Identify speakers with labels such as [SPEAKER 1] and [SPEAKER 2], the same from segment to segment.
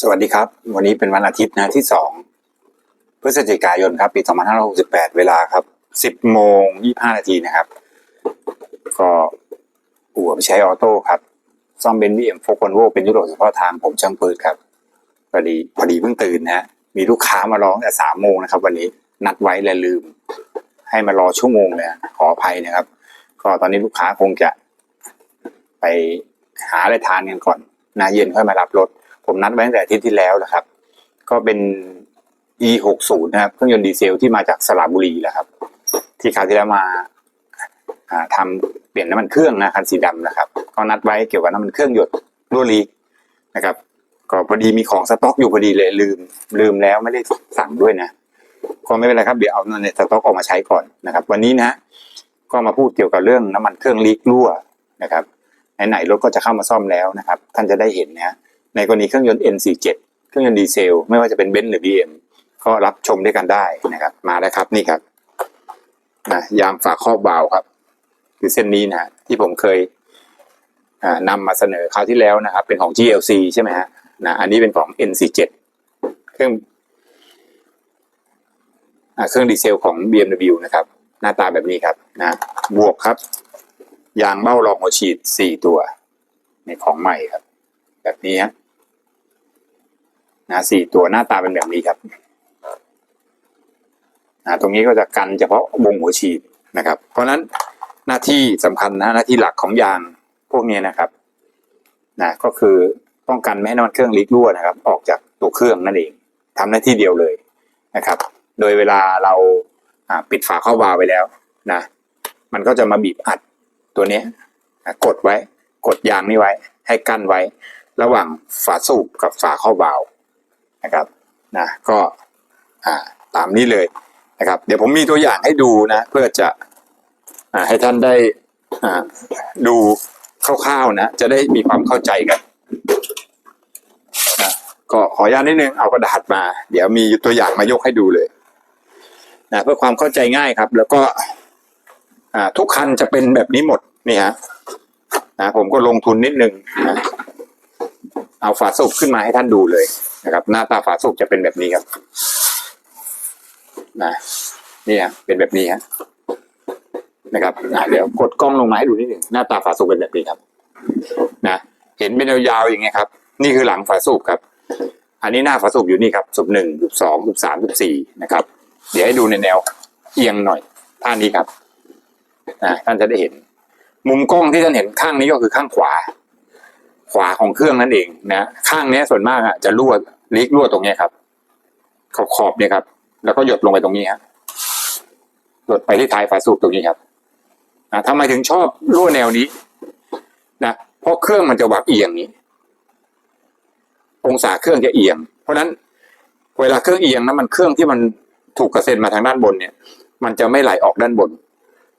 [SPEAKER 1] สวัสดีครับ วันนี้เป็นวันอาทิตย์นะที่สองพฤศจิกายนครับ ปี 2568 เวลาครับ 10โมง25นาทีนะครับ ก็อู่ไปใช้ออโต้ครับ ซ่อมเบนซ์บีเอ็มโฟกอนโวเป็นยุโรปเฉพาะทางผมช่างปืนครับพอดีพอดีเพิ่งตื่นนะฮะมีลูกค้ามาร้องแต่สามโมงนะครับ วันนี้นัดไว้และลืม ให้มารอชั่วโมงเลยขออภัยนะครับ ก็ตอนนี้ลูกค้าคงจะไปหาอะไรทานกันก่อนนะเย็นค่อยมารับรถ ผมนัดไว้ตั้งแต่อาทิตย์ที่แล้วนะครับ ก็เป็น e 6 0นย์นะครับเครื่องยนต์ดีเซลที่มาจากสระบุรีแหละครับ ที่คราวที่แล้วมาอ่าทำเปลี่ยนน้ำมันเครื่องนะคันสีดำนะครับ ก็นัดไว้เกี่ยวกับน้ำมันเครื่องหยดรั่วลีนะครับ ก็พอดีมีของสต็อกอยู่พอดีเลยลืม ลืมแล้วไม่ได้สั่งด้วยนะก็ไม่เป็นไรครับเดี๋ยวเอาในสต็อกออกมาใช้ก่อนนะครับ วันนี้นะก็มาพูดเกี่ยวกับเรื่องน้ำมันเครื่องลีกรั่วนะครับไหนๆรถก็จะเข้ามาซ่อมแล้วนะครับ ท่านจะได้เห็นนะ ในกรณีเครื่องยนต์ N47 เครื่องยนต์ดีเซล ไม่ว่าจะเป็นเบนซ์หรือ BM ก็รับชมด้วยกันได้นะครับ มาแล้วครับนี่ครับนะยางฝาครอบวาวครับ คือเส้นนี้นะที่ผมเคยนำมาเสนอคราวที่แล้วนะครับ เป็นของ GLC ใช่ไหมฮะนะอันนี้เป็นของ N47 เครื่องอเครื่องดีเซลของ BMW นะครับ หน้าตาแบบนี้ครับนะบวกครับ ยางเบ้ารองหัวฉีดสี่ตัวในของใหม่ครับ แบบนี้ฮะ นะสี่ตัวหน้าตาเป็นแบบนี้ครับนะตรงนี้ก็จะกันเฉพาะวงหัวฉีดนะครับ เพราะฉะนั้นหน้าที่สำคัญนะหน้าที่หลักของยางพวกนี้นะครับนะก็คือป้องกันไม่ให้น้ำมันเครื่องลีกรั่วนะครับ ออกจากตัวเครื่องนั่นเองทำหน้าที่เดียวเลยนะครับ โดยเวลาเราปิดฝาเข้าวาล์วไปแล้วนะมันก็จะมาบีบอัดตัวนี้ยอะกดไว้ กดยางนี้ไว้ ให้กั้นไว้ ระหว่างฝาสูบกับฝาเข้าวาล์ว นะครับนะก็ตามนี้เลยนะครับ เดี๋ยวผมมีตัวอย่างให้ดูนะ เพื่อจะอให้ท่านได้ดูคร่าวๆนะ จะได้มีความเข้าใจกันนะก็ขออนุญาตนิดนึงเอากระดาษมา เดี๋ยวมีตัวอย่างมายกให้ดูเลยนะเพื่อความเข้าใจง่ายครับ แล้วก็ทุกคันจะเป็นแบบนี้หมดนี่ฮะนะผมก็ลงทุนนิดนึงนะเอาฝาสูบขึ้นมาให้ท่านดูเลย นะครับหน้าตาฝาสูบจะเป็นแบบนี้ครับนะนี่ฮะเป็นแบบนี้ฮะนะครับอ่าเดี๋ยวกดกล้องลงมาให้ดูนิดหนึ่งหน้าตาฝาสูบเป็นแบบนี้ครับ นะเห็นเป็นยาวๆอย่างเงี้ยครับ นี่คือหลังฝาสูบครับ อันนี้หน้าฝาสูบอยู่นี่ครับสูบหนึ่งสูบสองสูบสามสูบสี่นะครับ เดี๋ยวให้ดูในแนวเอียงหน่อยท่านี้ครับอ่าท่านจะได้เห็น มุมกล้องที่ท่านเห็นข้างนี้ก็คือข้างขวา ขวาของเครื่องนั่นเองนะข้างนี้ส่วนมากอะจะรั่วลีกรั่วตรงนี้ครับ ขอบขอบเนี่ยครับ แล้วก็หยดลงไปตรงนี้ฮะหยดไปที่ท้ายฝาสูบตรงนี้ครับนะทำไมถึงชอบรั่วแนวนี้นะเพราะเครื่องมันจะวักเอียงนี้ องศาเครื่องจะเอียง เพราะฉะนั้นเวลาเครื่องเอียงนะมันเครื่องที่มันถูกกระเซ็นมาทางด้านบนเนี่ย มันจะไม่ไหลออกด้านบน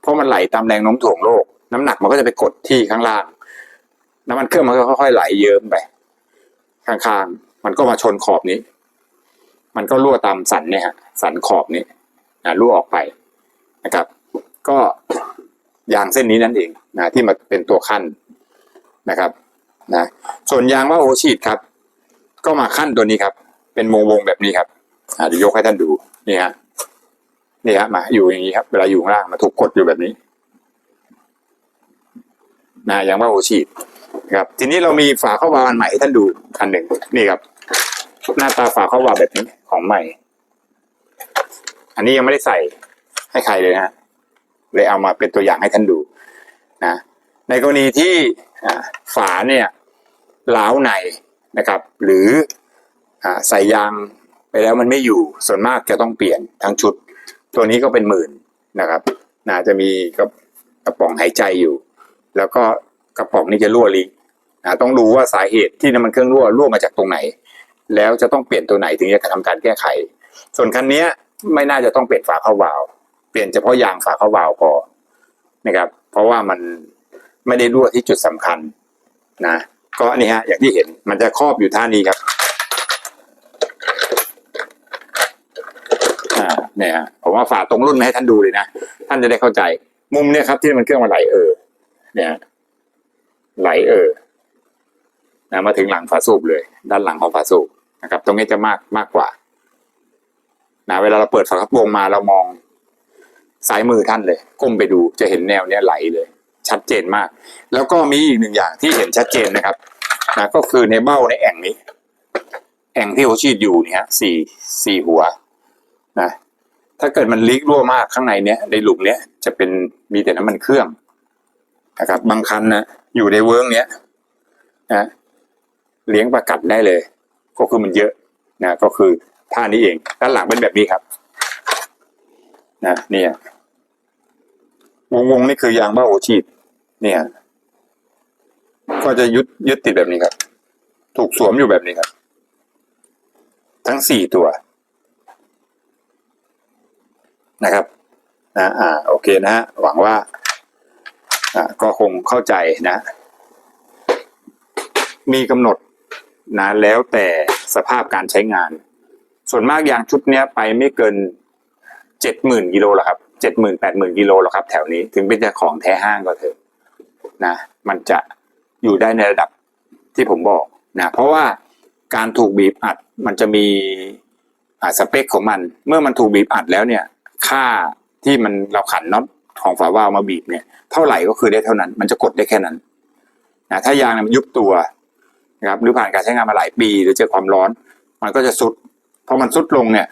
[SPEAKER 1] เพราะมันไหลตามแรงโน้มถ่วงโลก น้ำหนักมันก็จะไปกดที่ข้างล่าง น้ำมันเครื่องมันก็ค่อยๆไหลเยิ้มไปข้างๆ มันก็มาชนขอบนี้ มันก็รั่วตามสันเนี่ยฮะสันขอบนี้นะรั่วออกไปนะครับ ก็ยางเส้นนี้นั่นเองนะที่มาเป็นตัวขั้นนะครับนะส่วนยางว่าโอชีดครับ ก็มาขั้นตัวนี้ครับ เป็นวงวงๆแบบนี้ครับเดี๋ยวยกให้ท่านดูนี่ฮะนี่ฮะมาอยู่อย่างนี้ครับ เวลาอยู่ข้างล่างมาถูกกดอยู่แบบนี้ นะอย่างว่าโอชีดครับ ทีนี้เรามีฝาเข้าวาล์วอันใหม่ให้ท่านดูอันหนึ่งนี่ครับ หน้าตาฝาเข้าวาล์แบบนี้ของใหม่ อันนี้ยังไม่ได้ใส่ให้ใครเลยนะเลยเอามาเป็นตัวอย่างให้ท่านดูนะในกรณีที่ฝาเนี่ยล้าวในนะครับ หรืออใส่ยางไปแล้วมันไม่อยู่ส่วนมากจะต้องเปลี่ยนทั้งชุด ตัวนี้ก็เป็นหมื่นนะครับน่าจะมีกระป๋องหายใจอยู่ แล้วก็กระป๋องนี้จะรั่วลีกนะต้องรู้ว่าสาเหตุที่น้ำมันเครื่องรั่วรั่วมาจากตรงไหน แล้วจะต้องเปลี่ยนตัวไหนถึงจะทำการแก้ไข ส่วนคันนี้ไม่น่าจะต้องเปลี่ยนฝาเข้าวาล์วเปลี่ยนเฉพาะยางฝาเข้าวาล์วพอนะครับ เพราะว่ามันไม่ได้รั่วที่จุดสำคัญนะก็นี่ฮะอย่างที่เห็นมันจะครอบอยู่ท่านี้ครับเนี่ยฮะผมว่าฝาตรงรุ่นมาให้ท่านดูเลยนะ ท่านจะได้เข้าใจ มุมเนี่ยครับที่มันเครื่องมันไหลเออ เนี่ยไหลเออนะมาถึงหลังฝาสูบเลย ด้านหลังของฝาสูบนะครับ ตรงนี้จะมากมากกว่านะเวลาเราเปิดฝากระโปรงมาเรามองซ้ายมือท่านเลย ก้มไปดูจะเห็นแนวเนี้ยไหลเลย ชัดเจนมาก แล้วก็มีอีกหนึ่งอย่างที่เห็นชัดเจนนะครับนะก็คือในเบ้าในแอ่งนี้ แอ่งที่หัวฉีดอยู่เนี่ยสี่สี่หัวนะถ้าเกิดมันลีกรั่วมากข้างในเนี้ยในหลุมเนี้ยจะเป็นมีแต่น้ำมันเครื่อง นะครับ บางคันนะอยู่ในเวิร์กเนี้ยนะเลี้ยงประกัดได้เลย ก็คือมันเยอะนะก็คือท่านี้เองด้านหลังเป็นแบบนี้ครับ นะเนี่ยวงวงๆนี่คือยางเบ้าหัวฉีดเนี่ย ก็จะยึดยึดติดแบบนี้ครับ ถูกสวมอยู่แบบนี้ครับ ทั้งสี่ตัวนะครับ นะอ่า โอเคนะฮะ หวังว่า ก็คงเข้าใจนะ มีกำหนดนะแล้วแต่สภาพการใช้งาน ส่วนมากยางชุดเนี้ยไปไม่เกินเจ็ดหมื่นกิโลหรอกครับเจ็ดหมื่นแปดหมื่นกิโลหรอกครับ แถวนี้ถึงเป็นจ้าของแท้ห้างก็เถอะนะมันจะอยู่ได้ในระดับที่ผมบอกนะเพราะว่าการถูกบีบอัดมันจะมีสเปคของมัน เมื่อมันถูกบีบอัดแล้วเนี่ย ค่าที่มันเราขันน็อต ของฝาว่าวมาบีบเนี่ยเท่าไหร่ก็คือได้เท่านั้น มันจะกดได้แค่นั้นนะถ้ายางมันยุบตัวนะครับหรือผ่านการใช้งานมาหลายปีหรือเจอความร้อน มันก็จะสุดพอมันสุดลงเนี่ย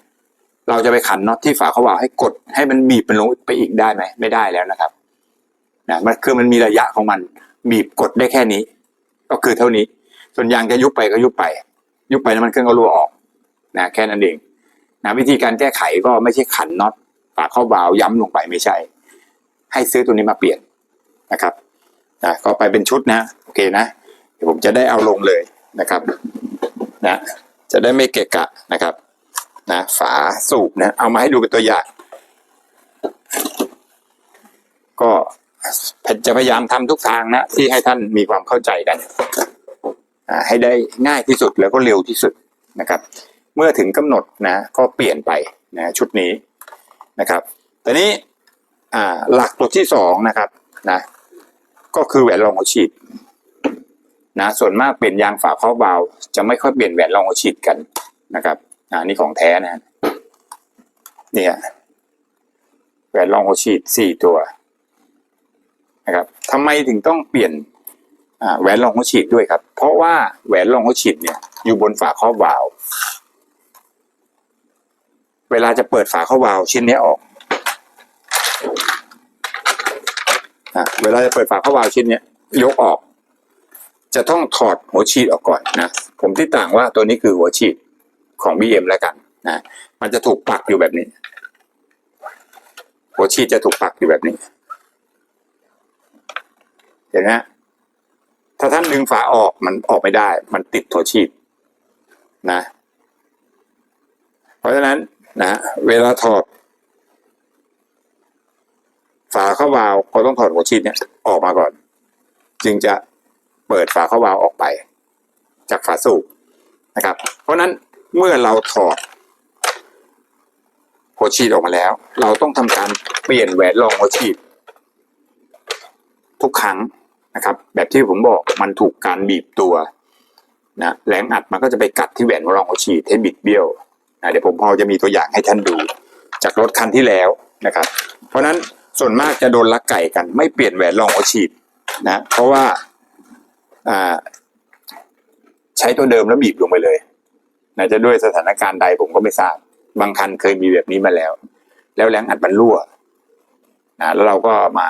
[SPEAKER 1] เราจะไปขันน็อตที่ฝาเข้าวาล์วให้กดให้มันบีบมันลงไปอีกได้ไหมไม่ได้แล้วนะครับนะมันคือมันมีระยะของมันบีบกดได้แค่นี้ ก็คือเท่านี้ ส่วนยางจะยุบไปก็ยุบไป ยุบไปน้ำมันเครื่องก็รั่วออกนะแค่นั้นเองนะวิธีการแก้ไขก็ไม่ใช่ขันน็อตฝาเข้าวาล์วย้ำลงไปไม่ใช่ ให้ซื้อตัวนี้มาเปลี่ยนนะครับนะก็ไปเป็นชุดนะโอเคนะเดี๋ยวผมจะได้เอาลงเลยนะครับนะจะได้ไม่เกะกะนะครับนะฝาสูบนะเอามาให้ดูเป็นตัวอย่างก็จะพยายามทำทุกทางนะที่ให้ท่านมีความเข้าใจกัน ให้ได้ง่ายที่สุดแล้วก็เร็วที่สุดนะครับ เมื่อถึงกำหนดนะก็เปลี่ยนไปนะชุดนี้นะครับแต่นี้ อ่า หลักตัวที่สองนะครับนะ ก็คือแหวนรองหัวฉีดนะ ส่วนมากเปลี่ยนยางฝาครอบวาลจะไม่ค่อยเปลี่ยนแหวนรองหัวฉีดกันนะครับอ่านี่ของแท้นะ เนี่ยแหวนรองหัวฉีดสี่ตัวนะครับทำไมถึงต้องเปลี่ยนแหวนรองหัวฉีดด้วยครับ เพราะว่าแหวนรองหัวฉีดเนี่ยอยู่บนฝาครอบวาลเวลาจะเปิดฝาครอบวาลชิ้นนี้ออก อะเวลาจะเปิดฝาครอบวาล์วชิ้นเนี้ยยกออก จะต้องถอดหัวฉีดออกก่อนนะผมที่ต่างว่าตัวนี้คือหัวฉีดของ BM แล้วกันนะมันจะถูกปักอยู่แบบนี้ หัวฉีดจะถูกปักอยู่แบบนี้เห็นไหมถ้าท่านดึงฝาออกมันออกไม่ได้ มันติดหัวฉีดนะ เพราะฉะนั้นนะ เวลาถอด ฝาเข้าวาล์วก็ต้องถอดหัวฉีดเนี่ยออกมาก่อน จึงจะเปิดฝาเข้าวาล์วออกไป จากฝาสูบนะครับ เพราะนั้นเมื่อเราถอดหัวฉีดออกมาแล้ว เราต้องทำการเปลี่ยนแหวนรองหัวฉีด ทุกครั้งนะครับ แบบที่ผมบอกมันถูกการบีบตัวนะแรงอัดมันก็จะไปกัดที่แหวนรองหัวฉีดให้บิดเบี้ยวนะเดี๋ยวผมพอจะมีตัวอย่างให้ท่านดู จากรถคันที่แล้วนะครับ เพราะนั้น ส่วนมากจะโดนลักไก่กัน ไม่เปลี่ยนแหวนรองหัวฉีดนะเพราะว่าอ่า ใช้ตัวเดิมแล้วบีบลงไปเลยนะจะด้วยสถานการณ์ใดผมก็ไม่ทราบ บางคันเคยมีแบบนี้มาแล้ว แล้วแรงอัดมันรั่วนะแล้วเราก็มา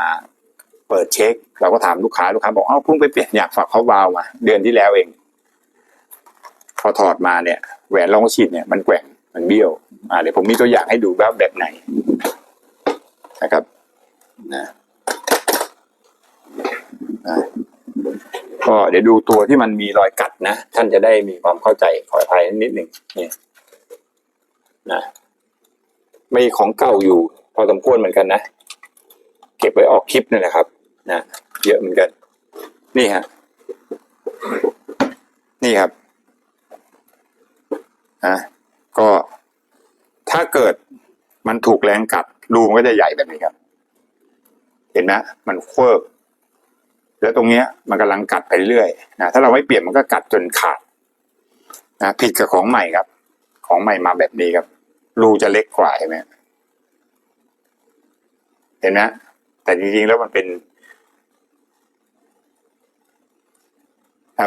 [SPEAKER 1] เปิดเช็ค เราก็ถามลูกค้าลูกค้าบอกเอ้าเพิ่งไปเปลี่ยนอยากฝากเขาวาวมา เดือนที่แล้วเอง พอถอดมาเนี่ย แหวนรองฉีดเนี่ยมันแกว่งมันเบี้ยว อ่าเดี๋ยวผมมีตัวอย่างให้ดูแบบแบบไหนนะครับ นะก็เดี๋ยวดูตัวที่มันมีรอยกัดนะท่านจะได้มีความเข้าใจขออภัยนิดหนึ่งนี่นะมีของเก่าอยู่ พอสมควรเหมือนกันนะเก็บไว้ออกคลิปนี่นแหละครับนะเยอะเหมือนกัน นี่ฮะนี่ครับอะก็ถ้าเกิดมันถูกแรงกัดรูมันก็จะใหญ่แบบนี้ครับ เห็นไหมมันเควิกแล้วตรงเนี้ยมันกำลังกัดไปเรื่อยนะถ้าเราไม่เปลี่ยนมันก็กัดจนขาดนะผิดกับของใหม่ครับ ของใหม่มาแบบนี้ครับ รูจะเล็กกว่าเห็นไหมเห็นไหมแต่จริงๆแล้วมันเป็น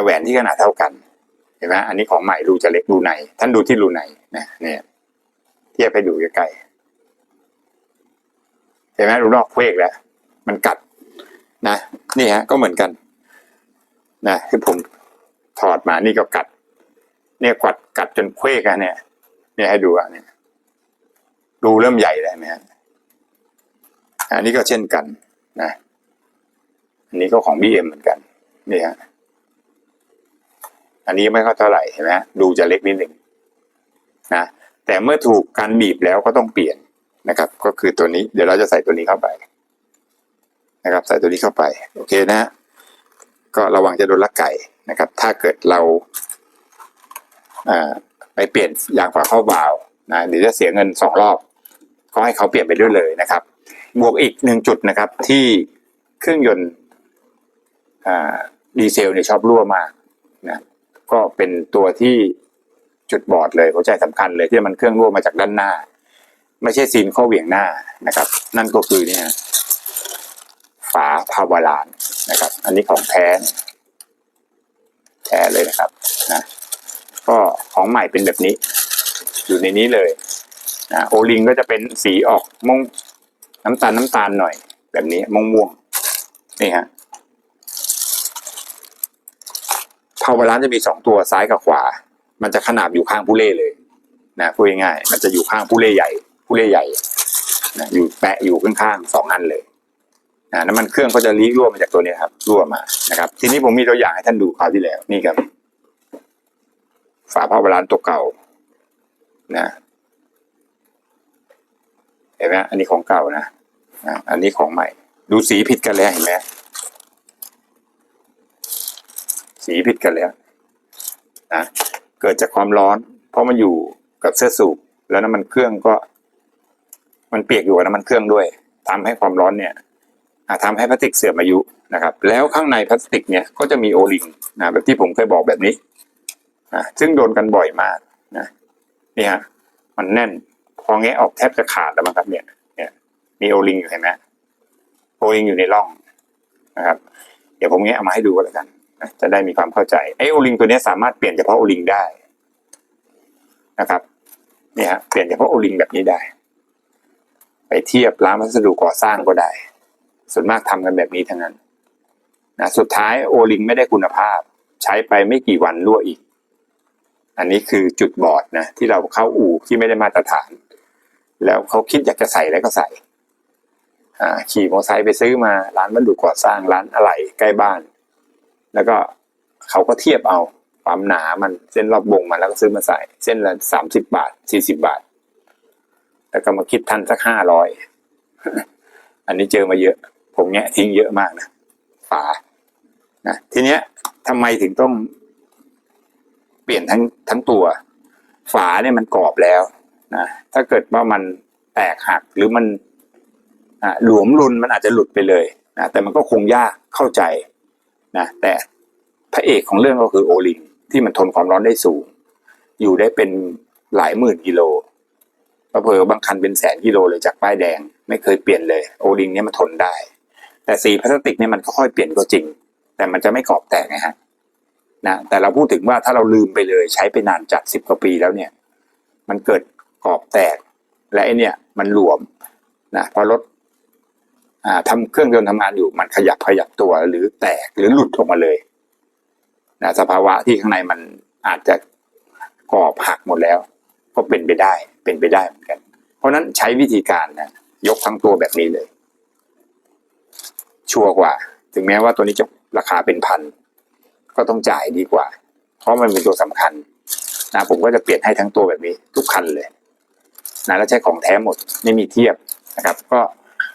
[SPEAKER 1] แหวนที่ขนาดเท่ากันเห็นไหมอันนี้ของใหม่รูจะเล็กรูในท่านดูที่รูในนะเนี่ยเทียบไปดูใกล้ๆเห็นไหมรูนอกเควกแล้ว มันกัดนะนี่ฮะก็เหมือนกันนะที่ผมถอดมานี่ก็กัด เนี่ยกัดกัดจนเคว้กอะเนี่ย เนี่ยให้ดูอะเนี่ยรูเริ่มใหญ่แล้วไหมฮะอันนี้ก็เช่นกันนะอันนี้ก็ของบีเอ็มเหมือนกันนี่ฮะอันนี้ไม่ค่อยเท่าไหร่เห็นไหมดูจะเล็กนิดหนึ่งนะแต่เมื่อถูกการบีบแล้วก็ต้องเปลี่ยนนะครับ ก็คือตัวนี้ เดี๋ยวเราจะใส่ตัวนี้เข้าไป นะครับ ใส่ตัวนี้เข้าไป โอเคนะ ก็ระวังจะโดนลักไก่นะครับ ถ้าเกิดเราอ่าไปเปลี่ยนยางฝาเข้าบาวนะเดี๋ยวจะเสียเงินสองรอบ ก็ให้เขาเปลี่ยนไปด้วยเลยนะครับ บวกอีกหนึ่งจุดนะครับ ที่เครื่องยนต์ดีเซลเนี่ยชอบรั่วมากนะก็เป็นตัวที่จุดบอดเลยหัวใจสำคัญเลยที่มันเครื่องรั่วมาจากด้านหน้า ไม่ใช่ซีนข้อเหวี่ยงหน้านะครับ นั่นก็คือเนี่ย ฝาพาวาลานนะครับ อันนี้ของแท้แท้เลยนะครับนะก็ของใหม่เป็นแบบนี้ อยู่ในนี้เลยนะโอลิงก็จะเป็นสีออกม่วงน้ำตาลน้ำตาลหน่อย แบบนี้ม่วงม่วงนี่ฮะพาวเวอร์ร้านจะมีสองตัวซ้ายกับขวา มันจะขนาบอยู่ข้างผู้เล่เลยนะพูดง่ายๆมันจะอยู่ข้างผู้เล่ใหญ่ ผู้เล่ใหญ่นะอยู่แปะอยู่ข้างๆสองอันเลย นะน้ำมันเครื่องก็จะลีกรั่วมาจากตัวนี้ครับรั่วมานะครับ ทีนี้ผมมีตัวอย่างให้ท่านดูคราวที่แล้วนี่ครับฝาพาวเวอร์ร้านตัวเก่านะเห็นไหมอันนี้ของเก่านะนะอันนี้ของใหม่ ดูสีผิดกันแล้วเห็นไหมสีผิดกันแล้วนะเกิดจากความร้อน เพราะมันอยู่กับเสื้อสูบแล้วน้ำมันเครื่องก็ มันเปียกอยู่กับน้ำมันเครื่องด้วยทำให้ความร้อนเนี่ย อ่าทำให้พลาสติกเสื่อมอายุนะครับ แล้วข้างในพลาสติกเนี่ยก็จะมีโอลิงนะแบบที่ผมเคยบอกแบบนี้นะซึ่งโดนกันบ่อยมากนะนี่ฮะมันแน่นพอแงะออกแทบจะขาดแล้วมั้งครับเนี่ยเนี่ย มีโอลิงอยู่เห็นไหมโอลิงอยู่ในร่องนะครับ เดี๋ยวผมแงะเอามาให้ดูก็แล้วกันนะจะได้มีความเข้าใจไอโอลิงตัวนี้สามารถเปลี่ยนเฉพาะโอลิงได้นะครับเนี่ยฮะเปลี่ยนเฉพาะโอลิงแบบนี้ได้ ไปเทียบร้านวัสดุก่อสร้างก็ได้ ส่วนมากทำกันแบบนี้ทั้งนั้นนะสุดท้ายโอลิงไม่ได้คุณภาพ ใช้ไปไม่กี่วันรั่วอีก อันนี้คือจุดบอดนะที่เราเข้าอู่ที่ไม่ได้มาตรฐาน แล้วเขาคิดอยากจะใส่แล้วก็ใส่ขี่มอเตอร์ไซค์ไปซื้อมาร้านวัสดุก่อสร้างร้านอะไหล่ใกล้บ้าน แล้วก็เขาก็เทียบเอาความหนามันเส้นรอบวงมันแล้วก็ซื้อมาใส่ เส้นละสามสิบบาทสี่สิบาท แล้วก็มาคิดทันสักห้าร้อยอันนี้เจอมาเยอะ ผมแงะทิ้งเยอะมากนะฝานะทีเนี้ยทำไมถึงต้อง เปลี่ยนทั้งทั้งตัว ฝาเนี่ยมันกรอบแล้วนะถ้าเกิดว่ามันแตกหักหรือมันหลวมรุนมันอาจจะหลุดไปเลยนะแต่มันก็คงยากเข้าใจนะแต่พระเอกของเรื่องก็คือโอลิงที่มันทนความร้อนได้สูง อยู่ได้เป็นหลายหมื่นกิโลเผลอบางคันเป็นแสนกิโลเลยจากป้ายแดง ไม่เคยเปลี่ยนเลย โอลิงเนี่ยมันทนได้ แต่สีพลาสติกเนี่ยมันค่อยเปลี่ยนก็จริง แต่มันจะไม่กรอบแตกนะฮะนะแต่เราพูดถึงว่าถ้าเราลืมไปเลยใช้ไปนานจัดสิบกว่าปีแล้วเนี่ย มันเกิดกรอบแตก และไอเนี่ยมันหลวมนะพอรถอ่าทำเครื่องยนต์ทำงานอยู่มันขยับขยับตัวหรือแตกหรือหลุดออกมาเลยนะสภาวะที่ข้างในมันอาจจะกรอบหักหมดแล้ว ก็เป็นไปได้เป็นไปได้เหมือนกัน เพราะนั้นใช้วิธีการนะยกทั้งตัวแบบนี้เลย ชัวร์กว่า ถึงแม้ว่าตัวนี้จะราคาเป็นพันก็ต้องจ่ายดีกว่า เพราะมันเป็นตัวสำคัญนะผมก็จะเปลี่ยนให้ทั้งตัวแบบนี้ทุกคันเลยนะแล้วใช้ของแท้หมดไม่มีเทียบนะครับ ก็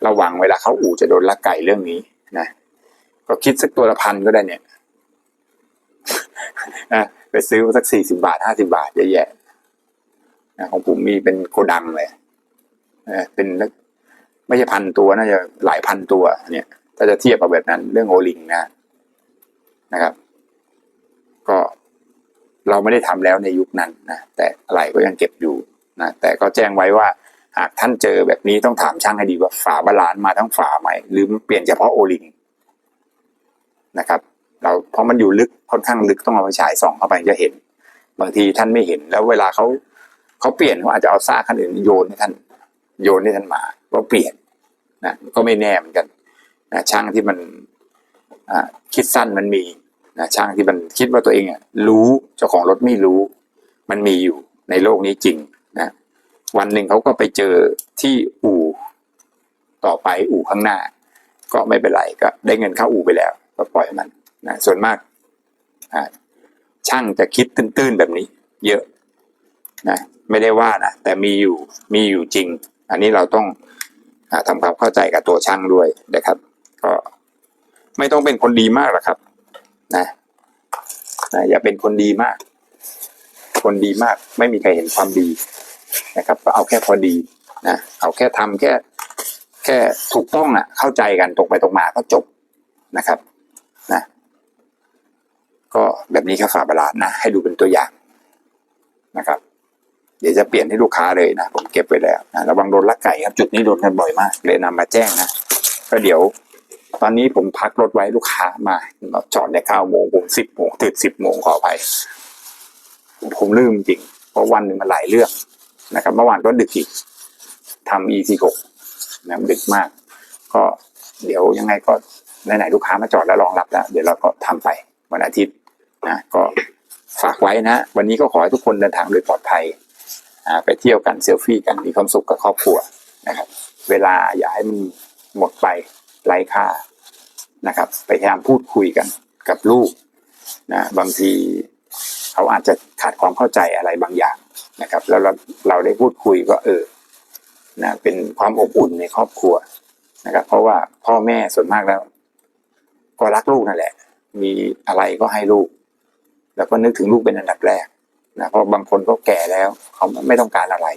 [SPEAKER 1] ระวังเวลาเข้าอู่จะโดนลักไก่เรื่องนี้นะก็คิดสักตัวละพันก็ได้เนี่ยนะไปซื้อสักสี่สิบาทห้าสิบาทเยอะแยะนะของผมมีเป็นโกดังเลยนะเป็นไม่ใช่พันตัวน่าจะหลายพันตัวเนี่ย ถ้าจะเทียบกับแบบนั้นเรื่องโอลิงนะนะครับ ก็เราไม่ได้ทำแล้วในยุคนั้นนะแต่อะไรก็ยังเก็บอยู่นะแต่ก็แจ้งไว้ว่าหากท่านเจอแบบนี้ต้องถามช่างให้ดีว่าฝาบาลานมาทั้งฝาไหมหรือเปลี่ยนเฉพาะโอลิงนะครับ เราเพราะมันอยู่ลึกค่อนข้างลึกต้องเอาไปฉายส่องเข้าไปจะเห็น บางทีท่านไม่เห็นแล้วเวลาเขาเขาเปลี่ยนเขาอาจจะเอาซากคันอื่นโยนให้ท่านโยนให้ท่านมาว่าเปลี่ยนนะก็ไม่แน่เหมือนกัน นะช่างที่มันคิดสั้นมันมีนะช่างที่มันคิดว่าตัวเองรู้เจ้าของรถไม่รู้ มันมีอยู่ในโลกนี้จริงนะวันหนึ่งเขาก็ไปเจอที่อู่ต่อไปอู่ข้างหน้า ก็ไม่เป็นไรก็ได้เงินเข้าอู่ไปแล้ว ก็ปล่อยมันนะส่วนมากช่างจะคิดตื้นๆแบบนี้ เยอะนะไม่ได้ว่านะแต่มีอยู่มีอยู่จริง อันนี้เราต้องทำความเข้าใจกับตัวช่างด้วยนะครับ ก็ไม่ต้องเป็นคนดีมากหรอกครับ นะนะอย่าเป็นคนดีมาก คนดีมากไม่มีใครเห็นความดีนะครับ ก็เอาแค่พอดีนะเอาแค่ทำแค่ แค่ถูกต้องอะ เข้าใจกันตรงไปตรงมาก็จบนะครับ นะ ก็แบบนี้แค่ฝาบาลานซ์นะให้ดูเป็นตัวอย่างนะครับ เดี๋ยวจะเปลี่ยนให้ลูกค้าเลยนะผมเก็บไว้แล้วนะระวังโดนลักไก่ครับจุดนี้โดนกันบ่อยมากเลยนำมาแจ้งนะก็เดี๋ยว ตอนนี้ผมพักรถไว้ลูกค้ามาเราจอดในเก้าโมงผมสิบโมงตื่นสิบโมงขอไป ผมลืมจริง เพราะวันหนึ่งมันหลายเรื่องนะครับเมื่อวานก็ดึกอีกทำ E46 นะดึกมาก ก็เดี๋ยวยังไงก็ไหนๆลูกค้ามาจอดแล้วรองรับแล้ว เดี๋ยวเราก็ทำไปวันอาทิตย์นะก็ฝากไว้นะ วันนี้ก็ขอให้ทุกคนเดินทางโดยปลอดภัยไปเที่ยวกันเซลฟี่กันมีความสุขกับครอบครัวนะครับ เวลาอย่าให้มันหมดไปไร้ค่า นะครับไปพยายามพูดคุยกันกับลูกนะบางทีเขาอาจจะขาดความเข้าใจอะไรบางอย่างนะครับ แล้วเราเราได้พูดคุยก็เออนะเป็นความอบอุ่นในครอบครัวนะครับ เพราะว่าพ่อแม่ส่วนมากแล้ว ก็รักลูกนั่นแหละ มีอะไรก็ให้ลูก แล้วก็นึกถึงลูกเป็นอันดับแรกนะเพราะบางคนก็แก่แล้ว เขาไม่ต้องการอะไร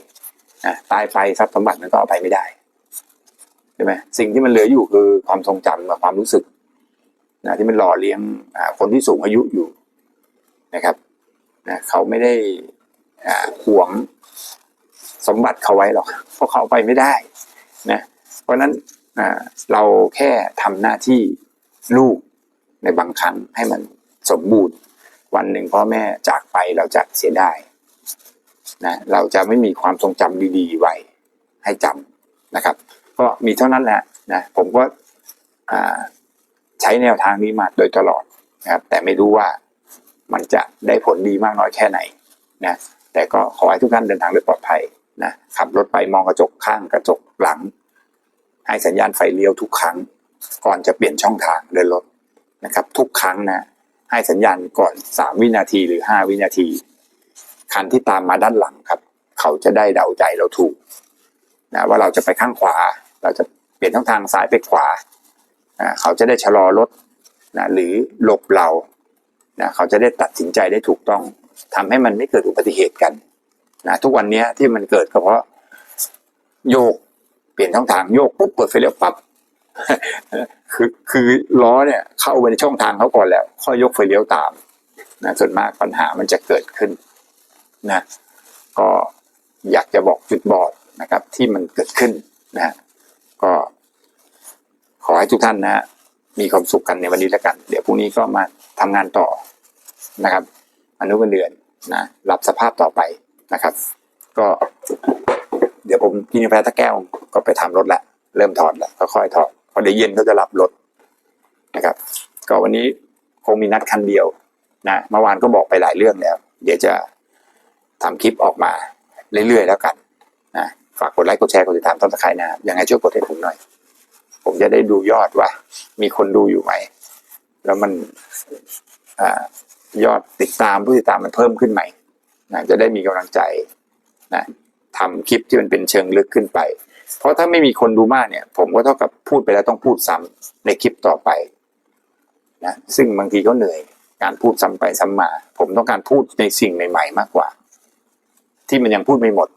[SPEAKER 1] นะตายไปทรัพย์สมบัติมันก็เอาไปไม่ได้ใช่ไหมสิ่งที่มันเหลืออยู่คือความทรงจำกับความรู้สึก นะที่มันหล่อเลี้ยงคนที่สูงอายุอยู่นะครับนะเขาไม่ได้อ่าหวงสมบัติเขาไว้หรอกเพราะเขาไปไม่ได้นะเพราะนั้นเราแค่ทำหน้าที่ลูกในบางครั้งให้มันสมบูรณ์ วันหนึ่งพ่อแม่จากไปเราจะเสียดายนะเราจะไม่มีความทรงจำดีๆไว้ให้จำนะครับ ก็มีเท่านั้นแหละนะผมก็ ใช้แนวทางนี้มาโดยตลอดนะครับแต่ไม่รู้ว่ามันจะได้ผลดีมากน้อยแค่ไหนนะแต่ก็ขอให้ทุกท่านเดินทางด้วยปลอดภัยนะขับรถไปมองกระจกข้างกระจกหลัง ให้สัญญาณไฟเลี้ยวทุกครั้ง ก่อนจะเปลี่ยนช่องทางเดินรถนะครับทุกครั้งนะให้สัญญาณก่อนสามวินาทีหรือห้าวินาที คันที่ตามมาด้านหลังครับ เขาจะได้เดาใจเราถูกนะว่าเราจะไปข้างขวา เราจะเปลี่ยนช่องทางซ้ายไปขวา เขาจะได้ชะลอรถนะหรือหลบเรานะเขาจะได้ตัดสินใจได้ถูกต้องทำให้มันไม่เกิดอุบัติเหตุกันนะทุกวันนี้ที่มันเกิดก็เพราะโยกเปลี่ยนช่องทางโยกปุ๊บเปิดไฟเลี้ยวปั๊บคือคือล้อเนี่ยเข้าไปในช่องทางเขาก่อนแล้ว ค่อยยกไฟเลี้ยวตามนะส่วนมากปัญหามันจะเกิดขึ้นนะก็อยากจะบอกจุดบอดนะครับที่มันเกิดขึ้นนะก็ ขอให้ทุกท่านนะมีความสุขกันในวันนี้แล้วกัน เดี๋ยวพรุ่งนี้ก็มาทำงานต่อนะครับ อนุกันเดือนนะรับสภาพต่อไปนะครับ ก็เดี๋ยวผมกินกาแฟตะแก้วก็ไปทำรถละเริ่มถอดละค่อยๆถอดพอเดี๋ยวเย็นก็จะรับรถนะครับ ก็วันนี้คงมีนัดคันเดียวนะเมื่อวานก็บอกไปหลายเรื่องแล้ว เดี๋ยวจะทำคลิปออกมาเรื่อยๆแล้วกันนะฝากกดไลค์กดแชร์กดติดตามต้นตะไคร่นะครับยังไงช่วยกดให้ผมหน่อย ผมจะได้ดูยอดว่า มีคนดูอยู่ไหม แล้วมันอยอดติดตามผู้ติดตามมันเพิ่มขึ้นไหมนะจะได้มีกำลังใจนะทำคลิปที่มันเป็นเชิงลึกขึ้นไป เพราะถ้าไม่มีคนดูมากเนี่ย ผมก็เท่ากับพูดไปแล้วต้องพูดซ้ำในคลิปต่อไปนะซึ่งบางทีก็เหนื่อยการพูดซ้ำไปซ้ำมา ผมต้องการพูดในสิ่งใหม่ ๆ มากกว่า ที่มันยังพูดไม่หมด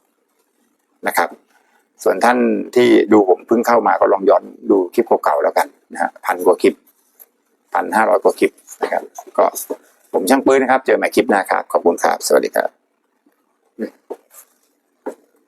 [SPEAKER 1] นะครับ ส่วนท่านที่ดูผมเพิ่งเข้ามาก็ลองย้อนดูคลิปเก่าๆแล้วกันนะฮะพันกว่าคลิปพันห้าร้อยกว่าคลิปนะครับ ก็ผมช่างปืนนะครับ เจอใหม่คลิปหน้าครับ ขอบคุณครับ สวัสดีครับ